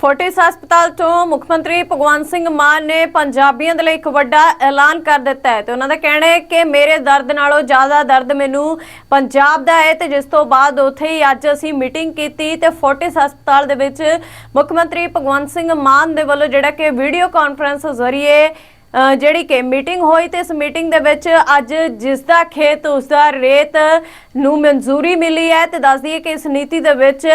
Fortis ਹਸਪਤਾਲ ਤੋਂ ਮੁੱਖ ਮੰਤਰੀ ਭਗਵੰਤ ਸਿੰਘ ਮਾਨ ਨੇ ਪੰਜਾਬੀਆਂ ਦੇ ਲਈ ਇੱਕ ਵੱਡਾ ਐਲਾਨ ਕਰ ਦਿੱਤਾ ਹੈ ਤੇ ਉਹਨਾਂ ਦਾ ਕਹਿਣਾ ਹੈ ਕਿ ਮੇਰੇ ਦਰਦ ਨਾਲੋਂ ਜ਼ਿਆਦਾ ਦਰਦ ਮੈਨੂੰ ਪੰਜਾਬ ਦਾ ਹੈ ਤੇ ਜਿਸ ਤੋਂ ਬਾਅਦ ਉੱਥੇ ਹੀ ਅੱਜ ਅਸੀਂ ਮੀਟਿੰਗ ਕੀਤੀ ਤੇ ਫੋਰਟਿਸ ਹਸਪਤਾਲ ਦੇ ਵਿੱਚ ਮੁੱਖ ਮੰਤਰੀ ਭਗਵੰਤ ਸਿੰਘ ਮਾਨ ਦੇ ਵੱਲੋਂ ਜਿਹੜਾ ਕਿ ਵੀਡੀਓ ਕਾਨਫਰੰਸ ਜ਼ਰੀਏ ਜਿਹੜੀ ਕਿ ਮੀਟਿੰਗ ਹੋਈ ਤੇ ਇਸ ਮੀਟਿੰਗ ਦੇ ਵਿੱਚ ਅੱਜ ਜਿਸ ਦਾ ਖੇਤ, ਉਸ ਦਾ ਰੇਤ ਨੂੰ ਮਨਜ਼ੂਰੀ ਮਿਲੀ ਹੈ ਤੇ ਦੱਸ ਦਈਏ ਕਿ ਇਸ ਨੀਤੀ ਦੇ ਵਿੱਚ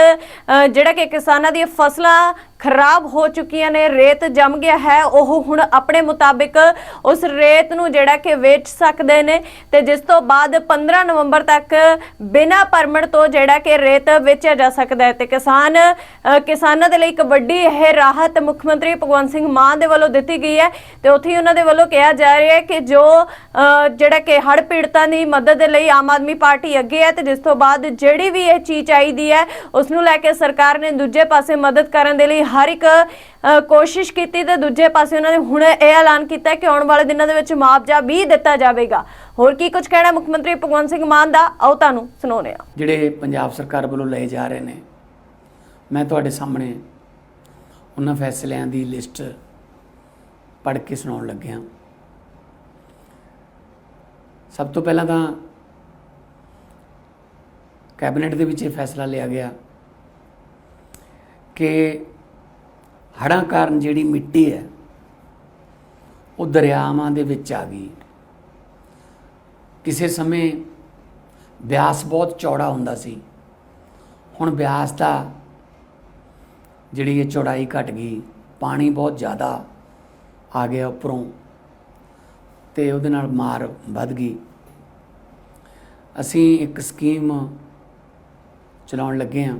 ਜਿਹੜਾ ਕਿ ਕਿਸਾਨਾਂ ਦੀਆਂ ਫਸਲਾਂ ਖਰਾਬ ਹੋ ਚੁੱਕੀਆਂ ਨੇ, ਰੇਤ ਜੰਮ ਗਿਆ ਹੈ, ਉਹ ਹੁਣ ਆਪਣੇ ਮੁਤਾਬਿਕ ਉਸ ਰੇਤ ਨੂੰ ਜਿਹੜਾ ਕਿ ਵੇਚ ਸਕਦੇ ਨੇ ਤੇ ਜਿਸ ਤੋਂ ਬਾਅਦ 15 ਨਵੰਬਰ ਤੱਕ ਬਿਨਾਂ ਪਰਮਿਟ ਤੋਂ ਜਿਹੜਾ ਕਿ ਰੇਤ ਵੇਚਿਆ ਜਾ ਸਕਦਾ ਹੈ ਤੇ ਕਿਸਾਨ ਕਿਸਾਨਾਂ ਦੇ ਲਈ ਇੱਕ ਵੱਡੀ ਇਹ ਰਾਹਤ ਮੁੱਖ ਮੰਤਰੀ ਭਗਵੰਤ ਸਿੰਘ ਮਾਨ ਦੇ ਵੱਲੋਂ ਦਿੱਤੀ ਗਈ ਹੈ ਤੇ ਉੱਥੇ ਹੀ ਉਹਨਾਂ ਦੇ ਵੱਲੋਂ ਕਿਹਾ ਜਾ ਰਿਹਾ ਹੈ ਕਿ ਜੋ ਜਿਹੜਾ ਕਿ ਹੜ੍ਹ ਪੀੜਤਾਂ ਦੀ ਮਦਦ ਦੇ ਲਈ ਆਮ ਆਦਮੀ ਪਾਰਟੀ ਅੱਗੇ ਹੈ ਤੇ ਜਿਸ ਤੋਂ ਬਾਅਦ ਜਿਹੜੀ ਵੀ ਇਹ ਚੀਜ਼ ਚਾਹੀਦੀ ਹੈ ਉਸ ਨੂੰ ਲੈ ਕੇ ਸਰਕਾਰ ਨੇ ਦੂਜੇ ਪਾਸੇ ਮਦਦ ਕਰਨ ਦੇ ਲਈ ਹਰ ਇੱਕ ਕੋਸ਼ਿਸ਼ ਕੀਤੀ ਤੇ ਦੂਜੇ ਪਾਸੇ ਉਹਨਾਂ ਨੇ ਹੁਣ ਇਹ ਐਲਾਨ ਕੀਤਾ ਕਿ ਆਉਣ ਵਾਲੇ ਦਿਨਾਂ ਦੇ ਵਿੱਚ ਮੁਆਵਜ਼ਾ ਵੀ ਦਿੱਤਾ ਜਾਵੇਗਾ। ਹੋਰ ਕੀ ਕੁਝ ਕਹਿਣਾ ਮੁੱਖ ਮੰਤਰੀ ਭਗਵੰਤ ਸਿੰਘ ਮਾਨ ਦਾ? ਆਓ ਤੁਹਾਨੂੰ ਸੁਣਾਉਂਦੇ ਹਾਂ। ਜਿਹੜੇ ਪੰਜਾਬ ਸਰਕਾਰ ਵੱਲੋਂ ਲਏ ਜਾ ਰਹੇ ਨੇ, ਮੈਂ ਤੁਹਾਡੇ ਸਾਹਮਣੇ ਉਹਨਾਂ ਫੈਸਲਿਆਂ ਦੀ ਲਿਸਟ ਪੜ੍ਹ ਕੇ ਸੁਣਾਉਣ ਲੱਗਿਆ। ਸਭ ਤੋਂ ਪਹਿਲਾਂ ਤਾਂ ਕੈਬਨਿਟ ਦੇ ਵਿੱਚ ਇਹ ਫੈਸਲਾ ਲਿਆ ਗਿਆ ਕਿ ਹੜ੍ਹਾਂ ਕਾਰਨ ਜਿਹੜੀ ਮਿੱਟੀ ਹੈ, ਉਹ ਦਰਿਆਵਾਂ ਦੇ ਵਿੱਚ ਆ ਗਈ। ਕਿਸੇ ਸਮੇਂ ਬਿਆਸ ਬਹੁਤ ਚੌੜਾ ਹੁੰਦਾ ਸੀ। ਹੁਣ ਬਿਆਸ ਦਾ ਜਿਹੜੀ ਇਹ ਚੌੜਾਈ ਘਟ ਗਈ, ਪਾਣੀ ਬਹੁਤ ਜ਼ਿਆਦਾ ਆ ਗਿਆ ਉੱਪਰੋਂ ਤੇ ਉਹਦੇ ਨਾਲ ਮਾਰ ਵੱਧ ਗਈ। ਅਸੀਂ ਇੱਕ ਸਕੀਮ ਚਲਾਉਣ ਲੱਗੇ ਹਾਂ।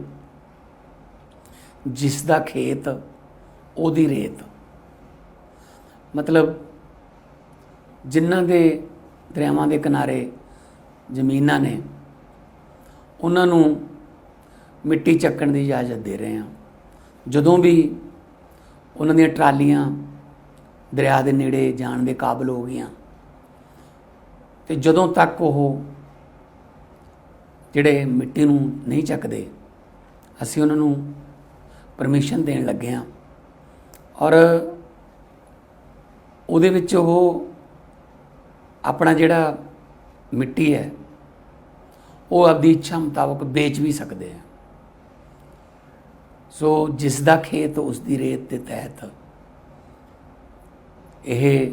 ਜਿਸ ਦਾ ਖੇਤ, ਉਹਦੀ ਰੇਤ। ਮਤਲਬ ਜਿਨ੍ਹਾਂ ਦੇ ਦਰਿਆਵਾਂ ਦੇ ਕਿਨਾਰੇ ਜ਼ਮੀਨਾਂ ਨੇ, ਉਹਨਾਂ ਨੂੰ ਮਿੱਟੀ ਚੱਕਣ ਦੀ ਇਜਾਜ਼ਤ ਦੇ ਰਹੇ ਹਾਂ। ਜਦੋਂ ਵੀ ਉਹਨਾਂ ਦੀਆਂ ਟਰਾਲੀਆਂ ਦਰਿਆ ਦੇ ਨੇੜੇ ਜਾਣ ਦੇ ਕਾਬਲ ਹੋ ਗਈਆਂ, ਤੇ ਜਦੋਂ ਤੱਕ ਉਹ ਜਿਹੜੇ ਮਿੱਟੀ ਨੂੰ ਨਹੀਂ ਚੱਕਦੇ, ਅਸੀਂ ਉਹਨਾਂ ਨੂੰ ਪਰਮਿਸ਼ਨ ਦੇਣ ਲੱਗੇ ਹਾਂ। ਔਰ ਉਹਦੇ ਵਿੱਚ ਉਹ ਆਪਣਾ ਜਿਹੜਾ ਮਿੱਟੀ ਹੈ, ਉਹ ਆਪਦੀ ਇੱਛਾ ਮੁਤਾਬਕ ਵੇਚ ਵੀ ਸਕਦੇ ਆ। ਸੋ ਜਿਸ ਦਾ ਖੇਤ ਉਸ ਦੀ ਰੇਤ ਦੇ ਤਹਿਤ ਇਹ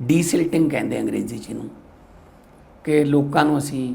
ਡੀਸਿਲਟਿੰਗ ਕਹਿੰਦੇ ਅੰਗਰੇਜ਼ੀ ਚ ਨੂੰ ਕਿ ਲੋਕਾਂ ਨੂੰ ਅਸੀਂ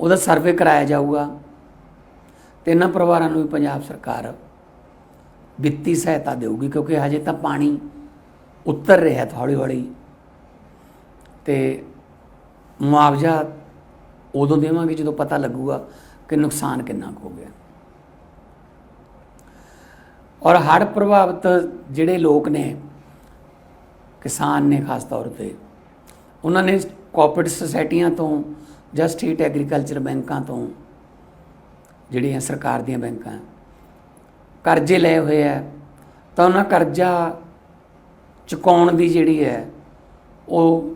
ਉਹਦਾ ਸਰਵੇ ਕਰਾਇਆ ਜਾਊਗਾ ਤੇ ਇਹਨਾਂ ਪਰਿਵਾਰਾਂ ਨੂੰ ਵੀ ਪੰਜਾਬ ਸਰਕਾਰ ਵਿੱਤੀ ਸਹਾਇਤਾ ਦੇਊਗੀ, ਕਿਉਂਕਿ ਹਜੇ ਤਾਂ ਪਾਣੀ ਉੱਤਰ ਰਿਹਾ ਹੌਲੀ ਹੌਲੀ ਤੇ ਮੁਆਵਜ਼ਾ ਉਦੋਂ ਦੇਵਾਂਗੇ ਜਦੋਂ ਪਤਾ ਲੱਗੂਗਾ ਕਿ ਨੁਕਸਾਨ ਕਿੰਨਾ ਕੁ ਹੋ ਗਿਆ। ਔਰ ਹੜ੍ਹ ਪ੍ਰਭਾਵਿਤ ਜਿਹੜੇ ਲੋਕ ਨੇ, ਕਿਸਾਨ ਨੇ ਖਾਸ ਤੌਰ ਤੇ, ਉਹਨਾਂ ਨੇ ਕੋਆਪਰੇਟਿਵ ਸੁਸਾਇਟੀਆਂ ਤੋਂ ਜਾਂ ਸਟੇਟ ਐਗਰੀਕਲਚਰ ਬੈਂਕਾਂ ਤੋਂ ਜਿਹੜੀਆਂ ਸਰਕਾਰ ਦੀਆਂ ਬੈਂਕਾਂ ਕਰਜ਼ੇ ਲਏ ਹੋਏ ਆ ਤਾਂ ਉਹਨਾਂ ਕਰਜ਼ਾ ਚੁਕਾਉਣ ਦੀ ਜਿਹੜੀ ਹੈ, ਉਹ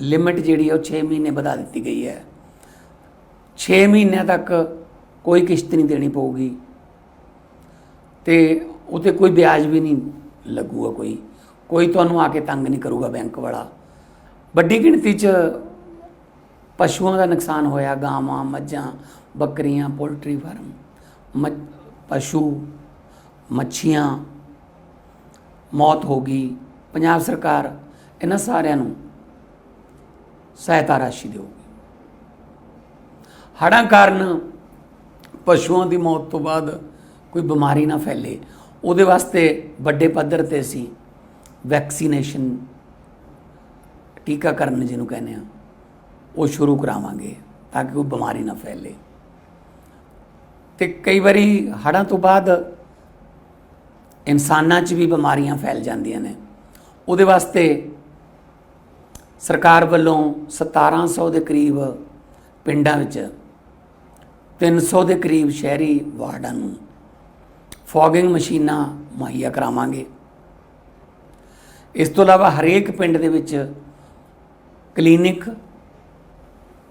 ਲਿਮਿਟ ਜਿਹੜੀ ਹੈ ਉਹ 6 ਮਹੀਨੇ ਵਧਾ ਦਿੱਤੀ ਗਈ ਹੈ। 6 ਮਹੀਨਿਆਂ ਤੱਕ ਕੋਈ ਕਿਸ਼ਤ ਨਹੀਂ ਦੇਣੀ ਪਊਗੀ ਤੇ ਉਤੇ ਕੋਈ ਵਿਆਜ ਵੀ ਨਹੀਂ ਲੱਗੂਗਾ ਕੋਈ। ਕੋਈ ਤੁਹਾਨੂੰ ਆ ਕੇ ਤੰਗ ਨਹੀਂ ਕਰੂਗਾ ਬੈਂਕ ਵਾਲਾ। ਵੱਡੀ ਗਿਣਤੀ 'ਚ ਪਸ਼ੂਆਂ ਦਾ ਨੁਕਸਾਨ ਹੋਇਆ, ਗਾਵਾਂ, ਮੱਝਾਂ, ਬੱਕਰੀਆਂ, ਪੋਲਟਰੀ ਫਾਰਮ। ਮੱਝ ਪਸ਼ੂ, ਮੱਛੀਆਂ, ਮੌਤ ਹੋ ਗਈ। ਪੰਜਾਬ ਸਰਕਾਰ ਇਹਨਾਂ ਸਾਰਿਆਂ ਨੂੰ ਸਹਾਇਤਾ ਰਾਸ਼ੀ ਦੇਊਗੀ। ਹੜ੍ਹਾਂ ਕਾਰਨ ਪਸ਼ੂਆਂ ਦੀ ਮੌਤ ਤੋਂ ਬਾਅਦ ਕੋਈ ਬਿਮਾਰੀ ਨਾ ਫੈਲੇ। ਉਹਦੇ ਵਾਸਤੇ ਵੱਡੇ ਪੱਧਰ ਤੇ ਅਸੀਂ ਵੈਕਸੀਨੇਸ਼ਨ, ਟੀਕਾਕਰਨ ਜਿਹਨੂੰ ਕਹਿੰਦੇ ਆ ਉਹ ਸ਼ੁਰੂ ਕਰਾਵਾਂਗੇ ਤਾਂ ਕਿ ਕੋਈ ਬਿਮਾਰੀ ਨਾ ਫੈਲੇ। ਤੇ ਕਈ ਵਾਰੀ ਹੜ੍ਹਾਂ ਤੋਂ ਬਾਅਦ ਇਨਸਾਨਾਂ 'ਚ ਵੀ ਬਿਮਾਰੀਆਂ ਫੈਲ ਜਾਂਦੀਆਂ ਨੇ। ਉਹਦੇ ਵਾਸਤੇ ਸਰਕਾਰ ਵੱਲੋਂ 1700 ਦੇ ਕਰੀਬ ਪਿੰਡਾਂ ਵਿੱਚ 300 ਦੇ ਕਰੀਬ ਸ਼ਹਿਰੀ ਵਾਰਡਾਂ ਨੂੰ ਫੌਗਿੰਗ ਮਸ਼ੀਨਾਂ ਮੁਹੱਈਆ ਕਰਾਵਾਂਗੇ। ਇਸ ਤੋਂ ਇਲਾਵਾ ਹਰੇਕ ਪਿੰਡ ਦੇ ਵਿੱਚ ਕਲੀਨਿਕ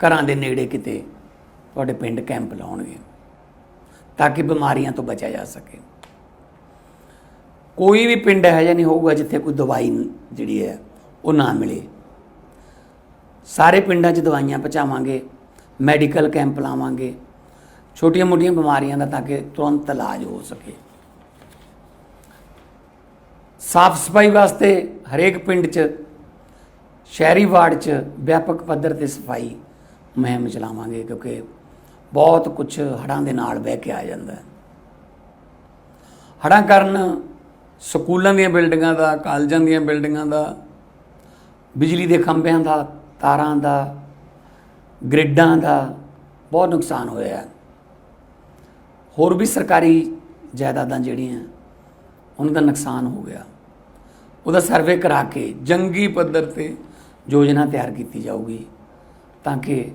ਘਰਾਂ ਦੇ ਨੇੜੇ ਕਿਤੇ ਤੁਹਾਡੇ ਪਿੰਡ ਕੈਂਪ ਲਾਉਣਗੇ ਤਾਂ ਕਿ ਬਿਮਾਰੀਆਂ ਤੋਂ ਬਚਿਆ ਜਾ ਸਕੇ। ਕੋਈ ਵੀ ਪਿੰਡ ਹੈ ਜਾਂ ਨਹੀਂ ਹੋਊਗਾ ਜਿੱਥੇ ਕੋਈ ਦਵਾਈ ਜਿਹੜੀ ਹੈ ਉਹ ਨਾ ਮਿਲੇ। ਸਾਰੇ ਪਿੰਡਾਂ 'ਚ ਦਵਾਈਆਂ ਪਹੁੰਚਾਵਾਂਗੇ, ਮੈਡੀਕਲ ਕੈਂਪ ਲਾਵਾਂਗੇ, ਛੋਟੀਆਂ-ਮੋਟੀਆਂ ਬਿਮਾਰੀਆਂ ਦਾ ਤਾਂ ਕਿ ਤੁਰੰਤ ਇਲਾਜ ਹੋ ਸਕੇ। ਸਾਫ਼ ਸਫ਼ਾਈ ਵਾਸਤੇ ਹਰੇਕ ਪਿੰਡ 'ਚ, ਸ਼ਹਿਰੀ ਵਾਰਡ 'ਚ ਵਿਆਪਕ ਪੱਧਰ ਤੇ ਸਫ਼ਾਈ ਮੁਹਿੰਮ ਚਲਾਵਾਂਗੇ ਕਿਉਂਕਿ ਬਹੁਤ ਕੁਝ ਹੜ੍ਹਾਂ ਦੇ ਨਾਲ ਬਹਿ ਕੇ ਆ ਜਾਂਦਾ ਹੈ। ਹੜ੍ਹਾਂ ਕਾਰਨ ਸਕੂਲਾਂ ਦੀਆਂ ਬਿਲਡਿੰਗਾਂ ਦਾ, ਕਾਲਜਾਂ ਦੀਆਂ ਬਿਲਡਿੰਗਾਂ ਦਾ, ਬਿਜਲੀ ਦੇ ਖੰਭਿਆਂ ਦਾ, ਤਾਰਾਂ ਦਾ, ਗ੍ਰਿਡਾਂ ਦਾ ਬਹੁਤ ਨੁਕਸਾਨ ਹੋਇਆ ਹੈ। ਹੋਰ ਵੀ ਸਰਕਾਰੀ ਜਾਇਦਾਦਾਂ ਜਿਹੜੀਆਂ ਉਹਨਾਂ ਦਾ ਨੁਕਸਾਨ ਹੋ ਗਿਆ। ਉਹਦਾ ਸਰਵੇ ਕਰਾ ਕੇ ਜੰਗੀ ਪੱਧਰ ਤੇ ਯੋਜਨਾ ਤਿਆਰ ਕੀਤੀ ਜਾਊਗੀ। ਤਾਂ ਕਿ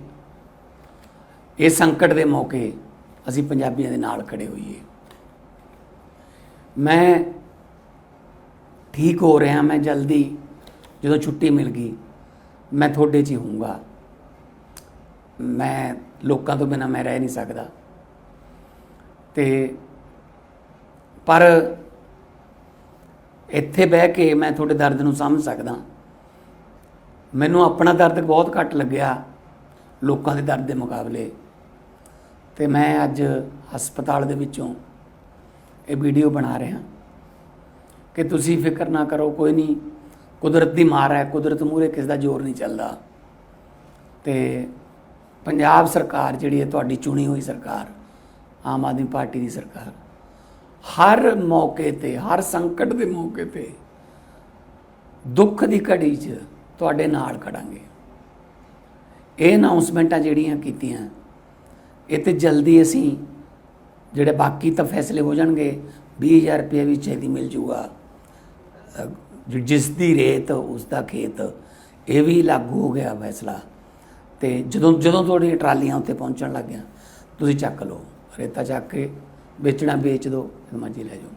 ਇਹ ਸੰਕਟ ਦੇ ਮੌਕੇ ਅਸੀਂ ਪੰਜਾਬੀਆਂ ਦੇ ਨਾਲ ਖੜੇ ਹੋਈਏ। ਮੈਂ ਠੀਕ ਹੋ ਰਿਹਾ, ਮੈਂ ਜਲਦੀ ਜਦੋਂ ਛੁੱਟੀ ਮਿਲ ਗਈ, ਮੈਂ ਤੁਹਾਡੇ 'ਚ ਹੀ ਹੋਊਂਗਾ। ਮੈਂ ਲੋਕਾਂ ਤੋਂ ਬਿਨਾ ਮੈਂ ਰਹਿ ਨਹੀਂ ਸਕਦਾ। ਤੇ ਪਰ ਇੱਥੇ ਬਹਿ ਕੇ ਮੈਂ ਤੁਹਾਡੇ ਦਰਦ ਨੂੰ ਸਮਝ ਸਕਦਾ। ਮੈਨੂੰ ਆਪਣਾ ਦਰਦ ਬਹੁਤ ਘੱਟ ਲੱਗਿਆ। ਲੋਕਾਂ ਦੇ ਦਰਦ ਦੇ ਮੁਕਾਬਲੇ। ਤੇ ਮੈਂ ਅੱਜ ਹਸਪਤਾਲ ਦੇ ਵਿੱਚੋਂ ਇਹ ਵੀਡੀਓ ਬਣਾ ਰਿਹਾ। ਕਿ ਤੁਸੀਂ ਫਿਕਰ ਨਾ ਕਰੋ, ਕੋਈ ਨਹੀਂ। ਕੁਦਰਤ ਦੀ ਮਾਰ ਹੈ, ਕੁਦਰਤ ਮੂਹਰੇ ਕਿਸ ਦਾ ਜ਼ੋਰ ਨਹੀਂ ਚੱਲਦਾ। ਤੇ ਪੰਜਾਬ ਸਰਕਾਰ ਜਿਹੜੀ ਹੈ, ਤੁਹਾਡੀ ਚੁਣੀ ਹੋਈ ਸਰਕਾਰ, ਆਮ ਆਦਮੀ ਪਾਰਟੀ ਦੀ ਸਰਕਾਰ, ਹਰ ਮੌਕੇ ਤੇ, ਹਰ ਸੰਕਟ ਦੇ ਮੌਕੇ ਤੇ ਦੁੱਖ ਦੀ ਘੜੀ 'ਚ ਤੁਹਾਡੇ ਨਾਲ ਖੜਾਂਗੇ। ਇਹ ਅਨਾਉਂਸਮੈਂਟਾਂ ਜਿਹੜੀਆਂ ਕੀਤੀਆਂ, ਇਹ ਤੇ ਜਲਦੀ ਅਸੀਂ ਜਿਹੜੇ ਬਾਕੀ ਤਾਂ ਫੈਸਲੇ ਹੋ ਜਾਣਗੇ 20000 ਰੁਪਏ ਵੀ ਛੇਤੀ ਮਿਲ ਜੂਗਾ। ਜਿਸ ਦੀ ਰੇਤ, ਉਸ ਦਾ ਖੇਤ, ਇਹ ਵੀ ਲਾਗੂ ਹੋ ਗਿਆ ਫੈਸਲਾ। ਤੇ ਜਦੋਂ ਜਦੋਂ ਤੁਹਾਡੀਆਂ ਟਰਾਲੀਆਂ ਉੱਤੇ ਪਹੁੰਚਣ ਲੱਗ ਗਿਆ, ਤੁਸੀਂ ਚੱਕ ਲਓ, ਰੇਤਾ ਚੱਕ ਕੇ ਵੇਚਣਾ ਵੇਚ ਦਿਓ ਮਰਜ਼ੀ ਲੈ ਜਾਓ।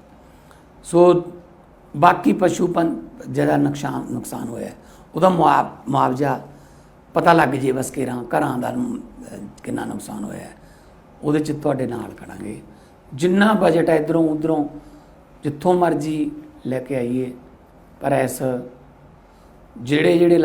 ਸੋ ਬਾਕੀ ਪਸ਼ੂ ਪੰ, ਜਿਹੜਾ ਨੁਕਸਾਨ ਨੁਕਸਾਨ ਹੋਇਆ, ਉਹਦਾ ਮੁਆਵ- ਮੁਆਵਜ਼ਾ ਪਤਾ ਲੱਗ ਜੇ ਬਸ ਕਿਰਾਂ ਘਰਾਂ ਦਾ ਕਿੰਨਾ ਨੁਕਸਾਨ ਹੋਇਆ ਉਹਦੇ ਚ ਤੁਹਾਡੇ ਨਾਲ ਖੜਾਂਗੇ। ਜਿੰਨਾ ਬਜਟ ਹੈ ਇਧਰੋਂ ਉਧਰੋਂ, ਜਿੱਥੋਂ ਮਰਜ਼ੀ ਲੈ ਕੇ ਆਈਏ, ਪਰ ਐਸ ਜਿਹੜੇ ਜਿਹੜੇ